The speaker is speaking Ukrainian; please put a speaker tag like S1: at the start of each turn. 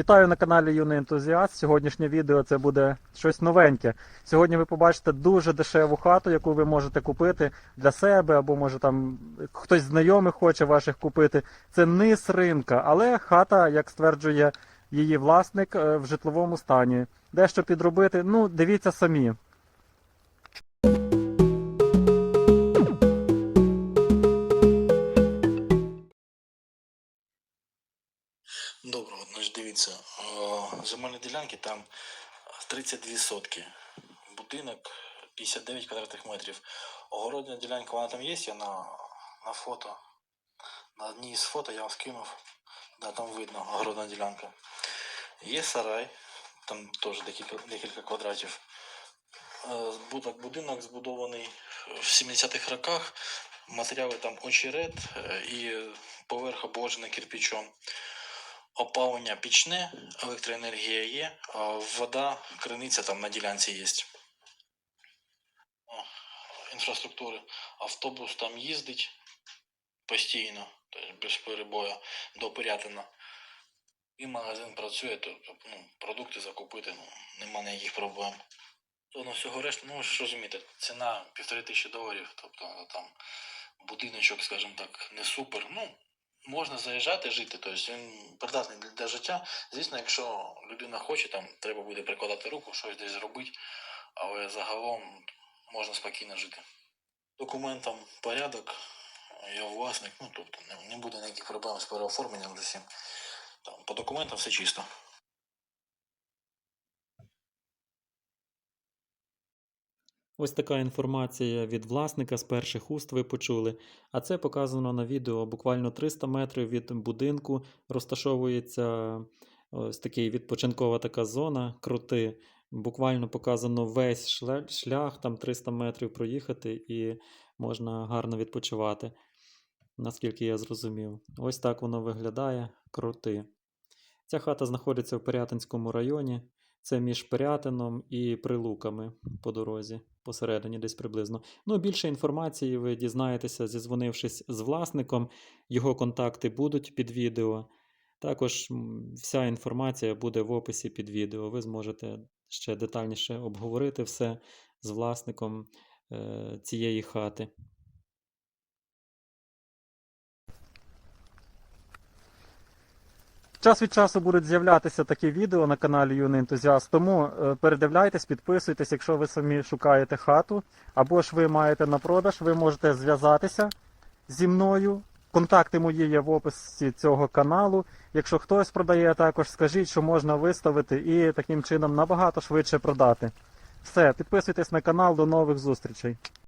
S1: Вітаю на каналі Юний Ентузіаст. Сьогоднішнє відео це буде щось новеньке. Сьогодні ви побачите дуже дешеву хату, яку ви можете купити для себе, або може там хтось знайомий хоче ваших купити. Це низ ринка, але хата, як стверджує її власник, е, в житловому стані. Дещо підробити, ну дивіться самі.
S2: Доброго, значить дивіться, земельні ділянки там 32 сотки, будинок 59 квадратних метрів. Огородна ділянка вона там є, я на, на фото. На одній з фото я вам скинув, да, там видно огородна ділянка. Є сарай, там теж декілька, декілька квадратів. Е, Будок, будинок збудований в 70-х роках. Матеріали там очерет е, і поверх обложений кирпичом опалення пічне, електроенергія є, вода, криниця там на ділянці є. Інфраструктури. Автобус там їздить постійно, тобто без перебою до Пирятина. І магазин працює, тобто ну, продукти закупити, ну, нема ніяких проблем. Стосовно всього решти, ну ж розумієте, ціна півтори тисячі доларів, тобто ну, там будиночок, скажімо так, не супер. Ну, можна заїжджати жити, тобто він придатний для, життя. Звісно, якщо людина хоче, там треба буде прикладати руку, щось десь зробити, але загалом можна спокійно жити. Документам порядок, я власник, ну тобто не буде ніяких проблем з переоформленням з усім. Там, по документам все чисто.
S1: Ось така інформація від власника з перших уст ви почули. А це показано на відео. Буквально 300 метрів від будинку розташовується ось такий відпочинкова така зона, крути. Буквально показано весь шлях, там 300 метрів проїхати, і можна гарно відпочивати, наскільки я зрозумів. Ось так воно виглядає. Крути. Ця хата знаходиться в Пирятинському районі. Це між Пирятином і Прилуками по дорозі, посередині десь приблизно. Ну, більше інформації ви дізнаєтеся, зізвонившись з власником. Його контакти будуть під відео. Також вся інформація буде в описі під відео. Ви зможете ще детальніше обговорити все з власником е, цієї хати. Час від часу будуть з'являтися такі відео на каналі Юний Ентузіаст, тому е, передивляйтесь, підписуйтесь, якщо ви самі шукаєте хату, або ж ви маєте на продаж, ви можете зв'язатися зі мною. Контакти мої є в описі цього каналу. Якщо хтось продає, також скажіть, що можна виставити і таким чином набагато швидше продати. Все, підписуйтесь на канал, до нових зустрічей.